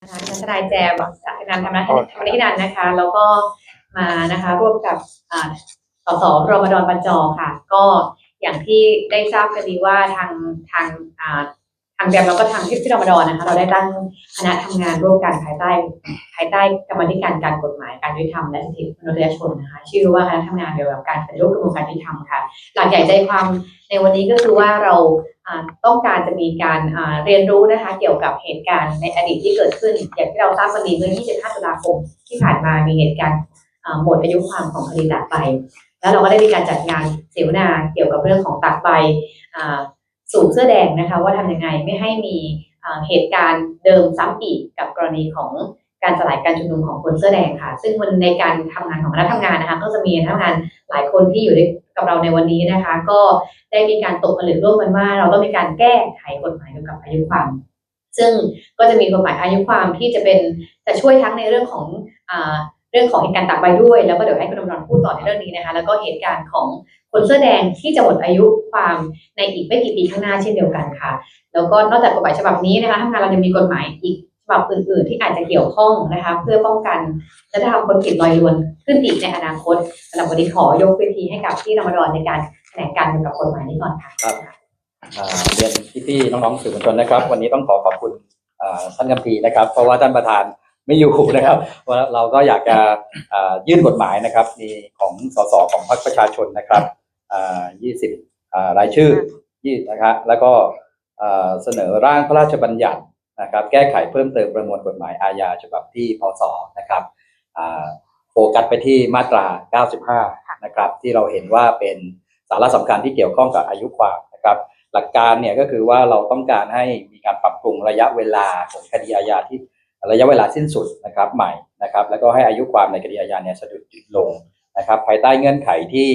นะคะทนายแจมจากคณะทำนาที่ทำหน้าที่นันนะคะ แล้วก็มานะคะร่วมกับอ่าสสรมดอนบรรจอค่ะ ก็อย่างที่ได้ทราบกันดีว่าทางทางอ่าทางแจมแล้วก็ทางที่ที่รมดอนนะคะเราได้ตั้งคณะทำงานร่วมกันภายใต้ภายใต้กรรมธิการการกฎหมายการยุติธรรมและสิทธิมนุษยชนนะคะ ชื่อว่าคณะทำงานเกี่ยวกับการปฏิรูปกระบวนการยุติธรรมค่ะ หลักใหญ่ใจความในวันนี้ก็คือว่าเราต้องการจะมีการเรียนรู้นะคะเกี่ยวกับเหตุการณ์ในอดีตที่เกิดขึ้น อย่างที่เราทราบกันดีเมื่อ 25 ตุลาคมที่ผ่านมามีเหตุการณ์หมดอายุความของคดีตากใบแล้วเราก็ได้มีการจัดงานเสวนาเกี่ยวกับเรื่องของตากใบ สู่เสื้อแดงนะคะ ว่าทำยังไงไม่ให้มีเหตุการณ์เดิมซ้ำอีกกับกรณีของการสลายการชุมนุมของคนเสื้อแดงค่ะ ซึ่งมันในการทำงานของคณะทำงานนะคะ ก็จะมีคณะทำงานหลายคนที่อยู่กับเราในวันนี้นะคะ ก็ได้มีการตกผลึกร่วมกันว่า เราต้องมีการแก้ไขกฎหมายเกี่ยวกับอายุความ ซึ่งก็จะมีกฎหมายอายุความที่จะเป็นจะช่วยทั้งในเรื่องของอ เรื่องของเหตุการณ์ตากใบด้วย แล้วก็เดี๋ยวให้คุณดำรงพูดต่อในเรื่องนี้นะคะ แล้วก็เหตุการณ์ของคนเสื้อแดงที่จะหมดอายุความในอีกไม่กี่ปีข้างหน้าเช่นเดียวกันค่ะ แล้วก็นอกจากกฎหมายฉบับนี้นะคะทางงานเรายังมีกฎหมายอีกฉบับอื่น ๆ ที่อาจจะเกี่ยวข้องนะคะ เพื่อป้องกันและทำคนผิดลอยนวลขึ้นอีกในอนาคตสำหรับวันนี้ขอยกเวทีให้กับที่รมดอนในการแถลงการเกี่ยวกับกฎหมายนี้ก่อนค่ะครับเรียนพี่ๆน้องๆสื่อมวลชนนะครับ วันนี้ต้องขอขอบคุณท่านกัมพีนะครับ เพราะว่าท่านประธาน ไม่อยู่นะครับว่าเราก็อยากจะยื่นกฎหมายนะครับ มีของสสของพรรคประชาชนนะครับอ่า20รายชื่อยี่นะครับแล้วก็เสนอร่างพระราชบัญญัตินะครับ แก้ไขเพิ่มเติมประมวลกฎหมายอาญาฉบับที่พศนะครับโฟกัสไปที่มาตรา 95 นะครับ ที่เราเห็นว่าเป็นสาระสำคัญที่เกี่ยวข้องกับอายุความนะครับ หลักการเนี่ยก็คือว่าเราต้องการให้มีการปรับปรุงระยะเวลาของคดีอาญาที่ ระยะเวลาสิ้นสุดนะครับใหม่นะครับแล้วก็ให้อายุความในคดีอาญาเนี่ยสะดุดหยุดลงนะครับ ภายใต้เงื่อนไขที่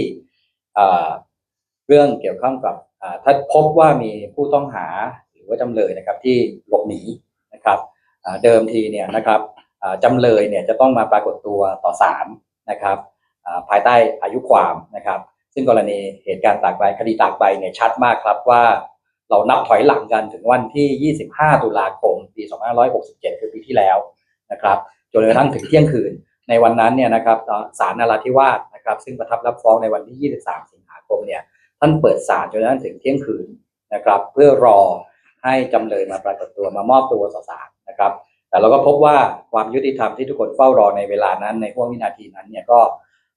เรื่องเกี่ยวข้องกับถ้าพบว่ามีผู้ต้องหาหรือว่าจำเลยนะครับที่หลบหนีนะครับเดิมทีเนี่ยนะครับจำเลยเนี่ยจะต้องมาปรากฏตัวต่อศาลนะครับภายใต้อายุความนะครับ ซึ่งกรณีเหตุการณ์ตากใบคดีตากใบเนี่ยชัดมากครับว่า เรานับถอยหลังกันถึงวันที่ 25 ตุลาคม ปี 2567 คือปีที่แล้วนะครับจนกระทั่งถึงเที่ยงคืน ในวันนั้นเนี่ยนะครับศาลนราธิวาสนะครับซึ่งประทับรับฟ้องในวันที่ 23 สิงหาคมเนี่ยท่านเปิดศาลจนกระทั่งถึงเที่ยงคืนนะครับเพื่อรอให้จำเลยมาปรากฏตัวมามอบตัวต่อศาลนะครับ แต่เราก็พบว่าความยุติธรรมที่ทุกคนเฝ้ารอในเวลานั้นในห่วงวินาทีนั้นเนี่ยก็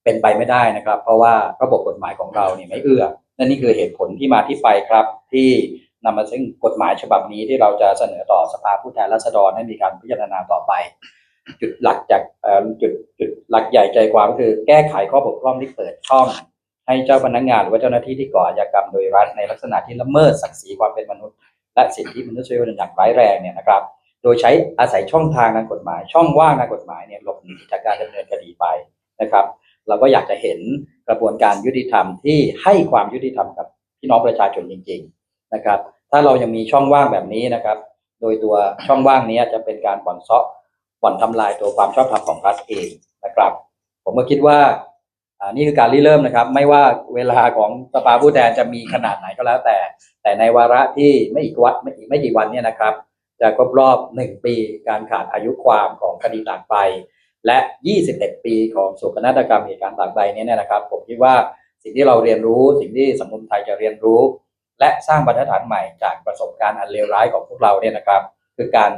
เป็นไปไม่ได้นะครับ เพราะว่าระบบกฎหมายของเราเนี่ยไม่เอื้อนั่นนี่คือเหตุผลที่มาที่ไปครับ ที่นำมาซึ่งกฎหมายฉบับนี้ที่เราจะเสนอต่อสภาผู้แทนราษฎรให้มีการพิจารณาต่อไป จุดหลักจากจุดจุดหลักใหญ่ใจความก็คือแก้ไขข้อบกพร่องที่เปิดช่อง ให้เจ้าพนักงานหรือว่าเจ้าหน้าที่ที่ก่ออาชญากรรมโดยรัฐในลักษณะที่ละเมิดศักดิ์ศรีความเป็นมนุษย์ และสิทธิมนุษยชนอย่างร้ายแรงเนี่ยนะครับ โดยใช้อาศัยช่องทางทางกฎหมาย ช่องว่างทางกฎหมายเนี่ยหลบหนีจากการดำเนินคดีไปนะครับ เราก็อยากจะเห็นกระบวนการยุติธรรมที่ให้ความยุติธรรมกับพี่น้องประชาชนจริง ๆ นะครับ ถ้าเรายังมีช่องว่างแบบนี้นะครับ โดยตัวช่องว่างนี้จะเป็นการบ่อนเซาะบ่อนทำลายตัวความชอบธรรมของรัฐเองนะครับ ผมก็คิดว่าอ่านี่คือการริเริ่มนะครับ ไม่ว่าเวลาของสภาผู้แทนจะมีขนาดไหนก็แล้วแต่ แต่ในวาระที่ไม่อีกวัดไม่อีกไม่กี่วันเนี่ยนะครับ จะครบรอบหนึ่งปีการขาดอายุความของคดีตากใบและ 21 ปีของโศกนาฏกรรมเหตุการณ์ตากใบนี้เนี่ยนะครับ ผมคิดว่าสิ่งที่เราเรียนรู้สิ่งที่สังคมไทยจะเรียนรู้ และสร้างบรรทัดฐานใหม่จากประสบการณ์อันเลวร้ายของพวกเราเนี่ยนะครับ คือการ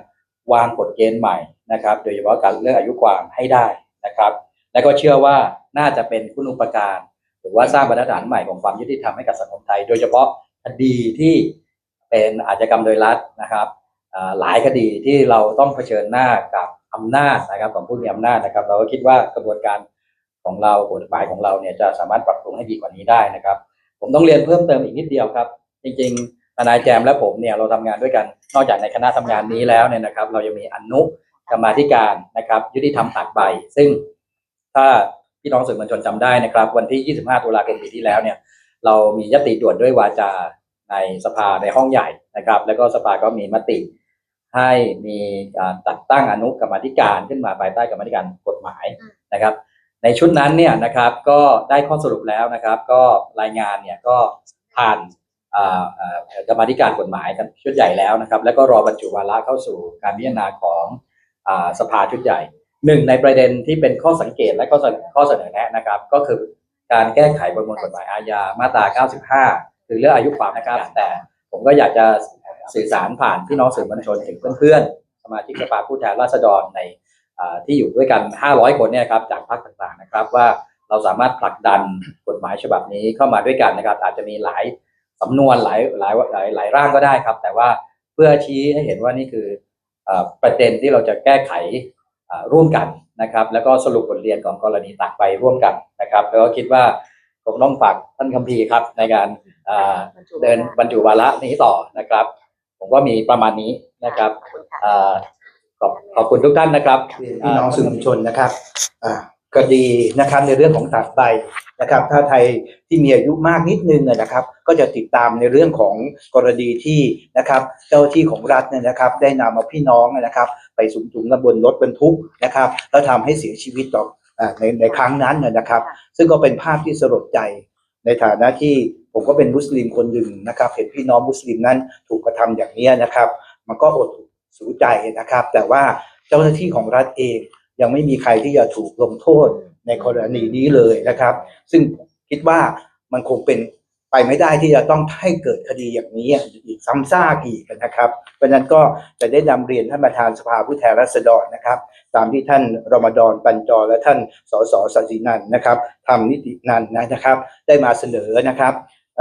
วางกฎเกณฑ์ใหม่นะครับ โดยเฉพาะการเรื่องอายุความให้ได้นะครับ และก็เชื่อว่าน่าจะเป็นคุณอุปการ หรือว่าสร้างบรรทัดฐานใหม่ของความยุติธรรมให้กับสังคมไทย โดยเฉพาะคดีที่เป็นอาชญากรรมโดยรัฐนะครับหลายคดีที่เราต้องเผชิญหน้ากับอำนาจนะครับของผู้มีอำนาจนะครับ เราก็คิดว่ากระบวนการของเรากฎหมายของเราเนี่ยจะสามารถปรับปรุงให้ดีกว่านี้ได้นะครับ ผมต้องเรียนเพิ่มเติมอีกนิดเดียวครับ จริงๆทนายแจมและผมเนี่ยเราทำงานด้วยกัน นอกจากในคณะทำงานนี้แล้วเนี่ยนะครับ เรายังมีอนุกรรมาธิการนะครับ ยุติธรรมตากใบ ซึ่งถ้าพี่น้องสื่อมวลชนจำได้นะครับ วันที่ 25 ตุลาคมปีที่แล้วเนี่ย เรามียติด่วนด้วยวาจาในสภาในห้องใหญ่นะครับ แล้วก็สภาก็มีมติ ให้มีการจัดตั้งอนุกรรมธิการขึ้นมาภายใต้กรรมธิการกฎหมายนะครับ ในชุดนั้นเนี่ยนะครับก็ได้ข้อสรุปแล้วนะครับ ก็รายงานเนี่ยก็ผ่าน กรรมาธิการกฎหมายกันชุดใหญ่แล้วนะครับ แล้วก็รอบรรจุวาระเข้าสู่การพิจารณาของอ่าสภาชุดใหญ่หนึ่งในประเด็นที่เป็นข้อสังเกตและข้อเสนอข้อเสนอแนะนะครับ ก็คือการแก้ไขประมวลกฎหมายอาญามาตรา 95 คือเรื่องอายุความนะครับ แต่ผมก็อยากจะสื่อสารผ่านพี่น้องสื่อมวลชนถึงเพื่อนๆ สมาชิกสภาผู้แทนราษฎรในอ่าที่อยู่ด้วยกัน 500 คนเนี่ยครับจากพรรคต่างๆนะครับ ว่าเราสามารถผลักดันกฎหมายฉบับนี้เข้ามาด้วยกันนะครับ อาจจะมีหลาย สำนวนหลายหลายหลายหลายร่างก็ได้ครับ แต่ว่าเพื่อชี้ให้เห็นว่านี่คืออ่าประเด็นที่เราจะแก้ไขอ่าร่วมกันนะครับ แล้วก็สรุปบทเรียนของกรณีต่างไปร่วมกันนะครับ แล้วก็คิดว่าคงต้องฝากท่านคัมภีร์ครับ ในการอ่าเดินบรรจุวาระนี้ต่อนะครับ ผมว่ามีประมาณนี้นะครับขอบคุณค่ะอ่าขอบขอบคุณทุกท่านนะครับเรียนพี่น้องสื่อมวลชนนะครับ ก็ดีนะครับในเรื่องของตางใบนะครับ ถ้าไทยที่มีอายุมากนิดนึงนะครับ ก็จะติดตามในเรื่องของกรณีที่นะครับเจ้าหน้าที่ของรัฐเนี่ยนะครับ ได้นำเอาพี่น้องนะครับ ไปสุมถุงกันบนรถบรรทุกนะครับ แล้วทำให้เสียชีวิตต่ออ่าในในครั้งนั้นนะครับ ซึ่งก็เป็นภาพที่สลดใจในฐานะที่ผมก็เป็นมุสลิมคนหนึ่งนะครับ เห็นพี่น้องมุสลิมนั้นถูกกระทำอย่างนี้นะครับ มันก็อดสูใจนะครับ แต่ว่าเจ้าหน้าที่ของรัฐเอง ยังไม่มีใครที่จะถูกลงโทษในกรณีนี้เลยนะครับ ซึ่งผมคิดว่ามันคงเป็นไปไม่ได้ที่จะต้องให้เกิดคดีอย่างนี้อีกซ้ำซากอีกนะครับ เพราะฉะนั้นก็จะได้นำเรียนท่านประธานสภาผู้แทนราษฎรนะครับ ตามที่ท่านรอมฎอนปัญจรและท่านสสสัสินันท์นะครับทำนิตินันท์นะครับ ได้มาเสนอนะครับ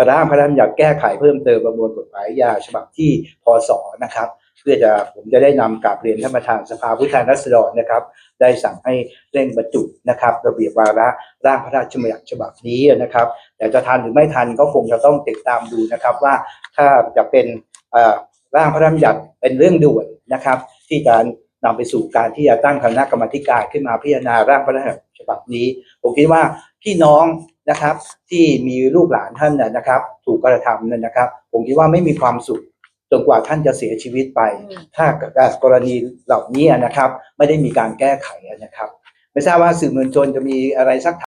ร่างพระราชบัญญัติแก้ไขเพิ่มเติมประมวลกฎหมายยาฉบับที่พศนะครับ เพื่อจะผมจะได้นำกราบเรียนท่านประธานสภาผู้แทนราษฎรนะครับ ได้สั่งให้เร่งบรรจุนะครับ ระเบียบวาระร่างพระราชบัญญัติฉบับนี้นะครับ แต่จะทันหรือไม่ทันก็คงจะต้องติดตามดูนะครับว่าถ้าจะเป็นร่างพระราชบัญญัติเป็นเรื่องด่วนนะครับ ที่จะนำไปสู่การที่จะตั้งคณะกรรมการขึ้นมาพิจารณาร่างพระราชบัญญัติฉบับนี้ผมคิดว่าพี่น้องนะครับที่มีลูกหลานท่านนะนะครับ ถูกกระทำนั่นนะครับ ผมคิดว่าไม่มีความสุข จนกว่าท่านจะเสียชีวิตไป ถ้ากรณีเหล่านี้นะครับ ไม่ได้มีการแก้ไขนะครับ ไม่ทราบว่าสื่อมวลชนจะมีอะไรสัก